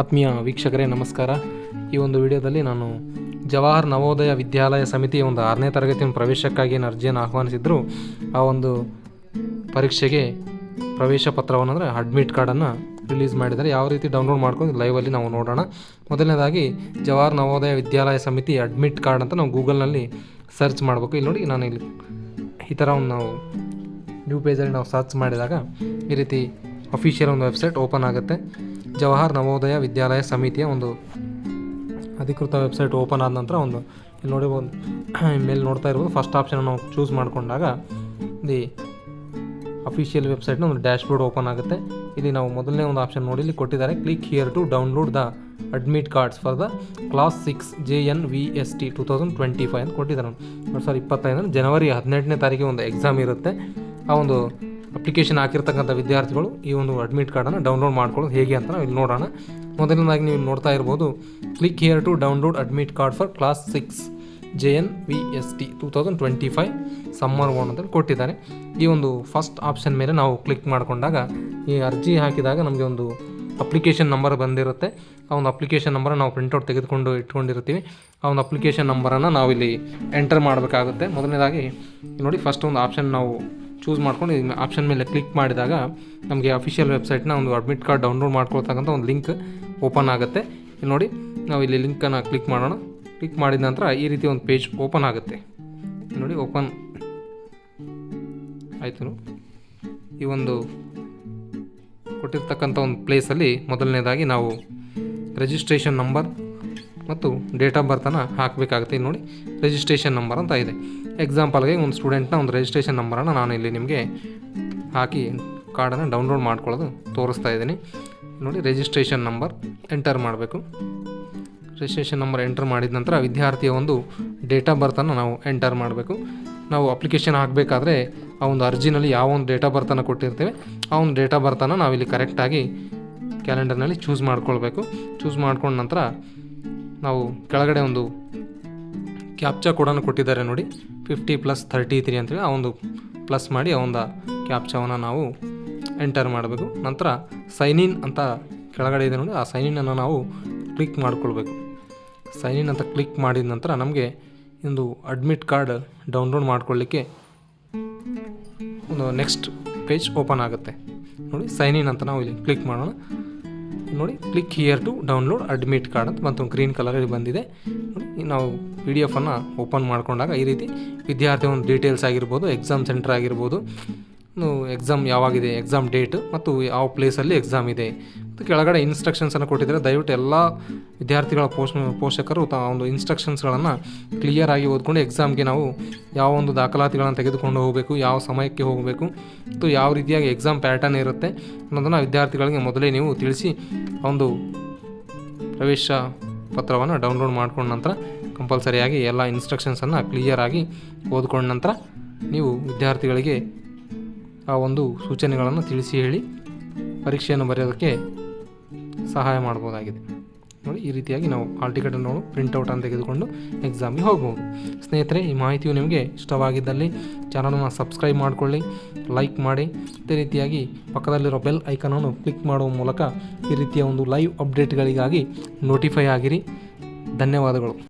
ಆತ್ಮೀಯ ವೀಕ್ಷಕರೇ, ನಮಸ್ಕಾರ. ಈ ಒಂದು ವಿಡಿಯೋದಲ್ಲಿ ನಾನು ಜವಾಹರ್ ನವೋದಯ ವಿದ್ಯಾಲಯ ಸಮಿತಿಯ ಒಂದು ಆರನೇ ತರಗತಿಯ ಪ್ರವೇಶಕ್ಕಾಗಿ ಏನು ಅರ್ಜಿಯನ್ನು ಆಹ್ವಾನಿಸಿದ್ರು, ಆ ಒಂದು ಪರೀಕ್ಷೆಗೆ ಪ್ರವೇಶ ಪತ್ರವನ್ನು ಅಂದರೆ ಅಡ್ಮಿಟ್ ಕಾರ್ಡನ್ನು ರಿಲೀಸ್ ಮಾಡಿದ್ದಾರೆ. ಯಾವ ರೀತಿ ಡೌನ್ಲೋಡ್ ಮಾಡ್ಕೊಂಡು ಲೈವಲ್ಲಿ ನಾವು ನೋಡೋಣ. ಮೊದಲನೇದಾಗಿ, ಜವಾಹರ್ ನವೋದಯ ವಿದ್ಯಾಲಯ ಸಮಿತಿ ಅಡ್ಮಿಟ್ ಕಾರ್ಡ್ ಅಂತ ನಾವು ಗೂಗಲ್ನಲ್ಲಿ ಸರ್ಚ್ ಮಾಡಬೇಕು. ಇಲ್ಲಿ ನೋಡಿ ನಾನು ಇಲ್ಲಿ ಈ ಥರ ಒಂದು ನಾವು ನ್ಯೂ ಪೇಜಲ್ಲಿ ನಾವು ಸರ್ಚ್ ಮಾಡಿದಾಗ ಈ ರೀತಿ ಅಫಿಷಿಯಲ್ ಒಂದು ವೆಬ್ಸೈಟ್ ಓಪನ್ ಆಗುತ್ತೆ. ಜವಾಹರ್ ನವೋದಯ ವಿದ್ಯಾಲಯ ಸಮಿತಿಯ ಒಂದು ಅಧಿಕೃತ ವೆಬ್ಸೈಟ್ ಓಪನ್ ಆದ ನಂತರ ಒಂದು ಇಲ್ಲಿ ನೋಡಿ ಒಂದು ಮೇಲೆ ನೋಡ್ತಾ ಇರ್ಬೋದು. ಫಸ್ಟ್ ಆಪ್ಷನ್ ನಾವು ಚೂಸ್ ಮಾಡಿಕೊಂಡಾಗ ದಿ ಅಫಿಷಿಯಲ್ ವೆಬ್ಸೈಟ್ನ ಒಂದು ಡ್ಯಾಶ್ಬೋರ್ಡ್ ಓಪನ್ ಆಗುತ್ತೆ. ಇಲ್ಲಿ ನಾವು ಮೊದಲನೇ ಒಂದು ಆಪ್ಷನ್ ನೋಡಿ, ಇಲ್ಲಿ ಕೊಟ್ಟಿದ್ದಾರೆ. Click here to download the admit cards for the class six J N V S T two thousand twenty five ಅಂತ ಕೊಟ್ಟಿದ್ದಾರೆ. ಎರಡು ಸಾವಿರದ ಇಪ್ಪತ್ತೈದು ಜನವರಿ ಹದಿನೆಂಟನೇ ತಾರೀಕಿಗೆ ಒಂದು ಎಕ್ಸಾಮ್ ಇರುತ್ತೆ. ಆ ಒಂದು ಅಪ್ಲಿಕೇಶನ್ ಹಾಕಿರ್ತಕ್ಕಂಥ ವಿದ್ಯಾರ್ಥಿಗಳು ಈ ಒಂದು ಅಡ್ಮಿಟ್ ಕಾರ್ಡನ್ನು ಡೌನ್ಲೋಡ್ ಮಾಡ್ಕೊಳ್ಳೋದು ಹೇಗೆ ಅಂತ ನಾವು ಇಲ್ಲಿ ನೋಡೋಣ. ಮೊದಲನೇದಾಗಿ ನೀವು ನೋಡ್ತಾ ಇರ್ಬೋದು click here to download admit card for class six J N V S T two thousand twenty five summer one ಅಂತ ಕೊಟ್ಟಿದ್ದಾರೆ. ಈ ಒಂದು ಫಸ್ಟ್ ಆಪ್ಷನ್ ಮೇಲೆ ನಾವು ಕ್ಲಿಕ್ ಮಾಡಿಕೊಂಡಾಗ ಈ ಅರ್ಜಿ ಹಾಕಿದಾಗ ನಮಗೆ ಒಂದು ಅಪ್ಲಿಕೇಶನ್ ನಂಬರ್ ಬಂದಿರುತ್ತೆ. ಆ ಒಂದು ಅಪ್ಲಿಕೇಶನ್ ನಂಬರ್ ನಾವು ಪ್ರಿಂಟೌಟ್ ತೆಗೆದುಕೊಂಡು ಇಟ್ಕೊಂಡಿರ್ತೀವಿ ಆ ಒಂದು ಅಪ್ಲಿಕೇಶನ್ ನಂಬರನ್ನು ನಾವು ಇಲ್ಲಿ ಎಂಟರ್ ಮಾಡಬೇಕಾಗುತ್ತೆ. ಮೊದಲನೇದಾಗಿ ನೋಡಿ ಫಸ್ಟ್ ಒಂದು ಆಪ್ಷನ್ ನಾವು ಚೂಸ್ ಮಾಡ್ಕೊಂಡು ಆಪ್ಷನ್ ಮೇಲೆ ಕ್ಲಿಕ್ ಮಾಡಿದಾಗ ನಮಗೆ ಅಫಿಷಿಯಲ್ ವೆಬ್ಸೈಟ್ನ ಒಂದು ಅಡ್ಮಿಟ್ ಕಾರ್ಡ್ ಡೌನ್ಲೋಡ್ ಮಾಡ್ಕೊಳ್ತಕ್ಕಂಥ ಒಂದು ಲಿಂಕ್ ಓಪನ್ ಆಗುತ್ತೆ. ಇಲ್ಲಿ ನೋಡಿ, ನಾವು ಇಲ್ಲಿ ಲಿಂಕನ್ನು ಕ್ಲಿಕ್ ಮಾಡೋಣ. ಕ್ಲಿಕ್ ಮಾಡಿದ ನಂತರ ಈ ರೀತಿ ಒಂದು ಪೇಜ್ ಓಪನ್ ಆಗುತ್ತೆ. ನೋಡಿ ಓಪನ್ ಆಯಿತು ಈ ಒಂದು ಕೊಟ್ಟಿರ್ತಕ್ಕಂಥ ಒಂದು ಪ್ಲೇಸಲ್ಲಿ ಮೊದಲನೇದಾಗಿ ನಾವು ರಿಜಿಸ್ಟ್ರೇಷನ್ ನಂಬರ್ ಮತ್ತು ಡೇಟ್ ಆಫ್ ಬರ್ತನ್ನು ಹಾಕಬೇಕಾಗುತ್ತೆ. ನೋಡಿ ರಿಜಿಸ್ಟ್ರೇಷನ್ ನಂಬರ್ ಅಂತ ಇದೆ. ಎಕ್ಸಾಂಪಲ್ಗೆ ಒಂದು ಸ್ಟೂಡೆಂಟ್ನ ಒಂದು ರಿಜಿಸ್ಟ್ರೇಷನ್ ನಂಬರನ್ನು ನಾನು ಇಲ್ಲಿ ನಿಮಗೆ ಹಾಕಿ ಕಾರ್ಡನ್ನು ಡೌನ್ಲೋಡ್ ಮಾಡ್ಕೊಳ್ಳೋದು ತೋರಿಸ್ತಾ ಇದ್ದೀನಿ. ನೋಡಿ ರಿಜಿಸ್ಟ್ರೇಷನ್ ನಂಬರ್ ಎಂಟರ್ ಮಾಡಬೇಕು. ರಿಜಿಸ್ಟ್ರೇಷನ್ ನಂಬರ್ ಎಂಟರ್ ಮಾಡಿದ ನಂತರ ವಿದ್ಯಾರ್ಥಿಯ ಒಂದು ಡೇಟ್ ಆಫ್ ಬರ್ತನ್ನು ನಾವು ಎಂಟರ್ ಮಾಡಬೇಕು. ನಾವು ಅಪ್ಲಿಕೇಶನ್ ಹಾಕಬೇಕಾದ್ರೆ ಆ ಒಂದು ಅರ್ಜಿನಲ್ಲಿ ಯಾವ ಒಂದು ಡೇಟ್ ಆಫ್ ಬರ್ತನ್ನು ಕೊಟ್ಟಿರ್ತೇವೆ, ಆ ಒಂದು ಡೇಟ್ ಆಫ್ ಬರ್ತನ್ನು ನಾವಿಲ್ಲಿ ಕರೆಕ್ಟಾಗಿ ಕ್ಯಾಲೆಂಡರ್ನಲ್ಲಿ ಚೂಸ್ ಮಾಡ್ಕೊಳ್ಬೇಕು. ಚೂಸ್ ಮಾಡ್ಕೊಂಡ ನಂತರ ನಾವು ಕೆಳಗಡೆ ಒಂದು ಕ್ಯಾಪ್ಚಾ ಕೂಡ ಕೊಟ್ಟಿದ್ದಾರೆ ನೋಡಿ. ಫಿಫ್ಟಿ ಪ್ಲಸ್ ಥರ್ಟಿ ತ್ರೀ ಅಂತೇಳಿ ಆ ಒಂದು ಪ್ಲಸ್ ಮಾಡಿ ಆ ಒಂದು ಕ್ಯಾಪ್ಚಾವನ್ನು ನಾವು ಎಂಟರ್ ಮಾಡಬೇಕು. ನಂತರ ಸೈನ್ ಇನ್ ಅಂತ ಕೆಳಗಡೆ ಇದೆ ನೋಡಿ, ಆ ಸೈನ್ ಇನ್ನನ್ನು ನಾವು ಕ್ಲಿಕ್ ಮಾಡಿಕೊಳ್ಬೇಕು. ಸೈನ್ ಇನ್ ಅಂತ ಕ್ಲಿಕ್ ಮಾಡಿದ ನಂತರ ನಮಗೆ ಒಂದು ಅಡ್ಮಿಟ್ ಕಾರ್ಡ್ ಡೌನ್ಲೋಡ್ ಮಾಡ್ಕೊಳ್ಳಿಕ್ಕೆ ಒಂದು ನೆಕ್ಸ್ಟ್ ಪೇಜ್ ಓಪನ್ ಆಗುತ್ತೆ. ನೋಡಿ ಸೈನ್ ಇನ್ ಅಂತ ನಾವು ಇಲ್ಲಿ ಕ್ಲಿಕ್ ಮಾಡೋಣ. ನೋಡಿ click here to download admit card ಅಂತ ಮತ್ತು ಗ್ರೀನ್ ಕಲರಲ್ಲಿ ಬಂದಿದೆ. ನಾವು ಪಿ ಡಿ ಎಫನ್ನು ಓಪನ್ ಮಾಡಿಕೊಂಡಾಗ ಈ ರೀತಿ ವಿದ್ಯಾರ್ಥಿ ಒಂದು ಡೀಟೇಲ್ಸ್ ಆಗಿರ್ಬೋದು ಎಕ್ಸಾಮ್ ಸೆಂಟರ್ ಆಗಿರ್ಬೋದು. ಎಕ್ಸಾಮ್ ಯಾವಾಗಿದೆ ಎಕ್ಸಾಮ್ ಡೇಟ್ ಮತ್ತು ಯಾವ ಪ್ಲೇಸಲ್ಲಿ ಎಕ್ಸಾಮ್ ಇದೆ. ಕೆಳಗಡೆ ಇನ್ಸ್ಟ್ರಕ್ಷನ್ಸನ್ನು ಕೊಟ್ಟಿದ್ದಾರೆ. ದಯವಿಟ್ಟು ಎಲ್ಲ ವಿದ್ಯಾರ್ಥಿಗಳ ಪೋಷ, ಪೋಷಕರು ತ ಒಂದು ಇನ್ಸ್ಟ್ರಕ್ಷನ್ಸ್ಗಳನ್ನು ಕ್ಲಿಯರ್ ಆಗಿ ಓದ್ಕೊಂಡು ಎಕ್ಸಾಮ್ಗೆ ನಾವು ಯಾವ ಒಂದು ದಾಖಲಾತಿಗಳನ್ನು ತೆಗೆದುಕೊಂಡು ಹೋಗಬೇಕು, ಯಾವ ಸಮಯಕ್ಕೆ ಹೋಗಬೇಕು, ಮತ್ತು ಯಾವ ರೀತಿಯಾಗಿ ಎಕ್ಸಾಮ್ ಪ್ಯಾಟರ್ನ್ ಇರುತ್ತೆ ಅನ್ನೋದನ್ನು ವಿದ್ಯಾರ್ಥಿಗಳಿಗೆ ಮೊದಲೇ ನೀವು ತಿಳಿಸಿ ಒಂದು ಪ್ರವೇಶ ಪತ್ರವನ್ನು ಡೌನ್ಲೋಡ್ ಮಾಡ್ಕೊಂಡ ನಂತರ ಕಂಪಲ್ಸರಿಯಾಗಿ ಎಲ್ಲ ಇನ್ಸ್ಟ್ರಕ್ಷನ್ಸನ್ನು ಕ್ಲಿಯರಾಗಿ ಓದ್ಕೊಂಡ ನಂತರ ನೀವು ವಿದ್ಯಾರ್ಥಿಗಳಿಗೆ ಆ ಒಂದು ಸೂಚನೆಗಳನ್ನು ತಿಳಿಸಿ ಹೇಳಿ, ಪರೀಕ್ಷೆಯನ್ನು ಬರೆಯೋದಕ್ಕೆ ಸಹಾಯ ಮಾಡ್ಬೋದಾಗಿದೆ. ನೋಡಿ, ಈ ರೀತಿಯಾಗಿ ನಾವು ಹಾಲ್ ಟಿಕೆಟನ್ನು ನಾವು ಪ್ರಿಂಟೌಟನ್ನು ತೆಗೆದುಕೊಂಡು ಎಕ್ಸಾಮಿಗೆ ಹೋಗ್ಬೋದು. ಸ್ನೇಹಿತರೆ, ಈ ಮಾಹಿತಿಯು ನಿಮಗೆ ಇಷ್ಟವಾಗಿದ್ದಲ್ಲಿ ಚಾನಲನ್ನು ಸಬ್ಸ್ಕ್ರೈಬ್ ಮಾಡಿಕೊಳ್ಳಿ ಲೈಕ್ ಮಾಡಿ, ಅದೇ ರೀತಿಯಾಗಿ ಪಕ್ಕದಲ್ಲಿರೋ ಬೆಲ್ ಐಕನನ್ನು ಕ್ಲಿಕ್ ಮಾಡುವ ಮೂಲಕ ಈ ರೀತಿಯ ಒಂದು ಲೈವ್ ಅಪ್ಡೇಟ್ಗಳಿಗಾಗಿ ನೋಟಿಫೈ ಆಗಿರಿ. ಧನ್ಯವಾದಗಳು.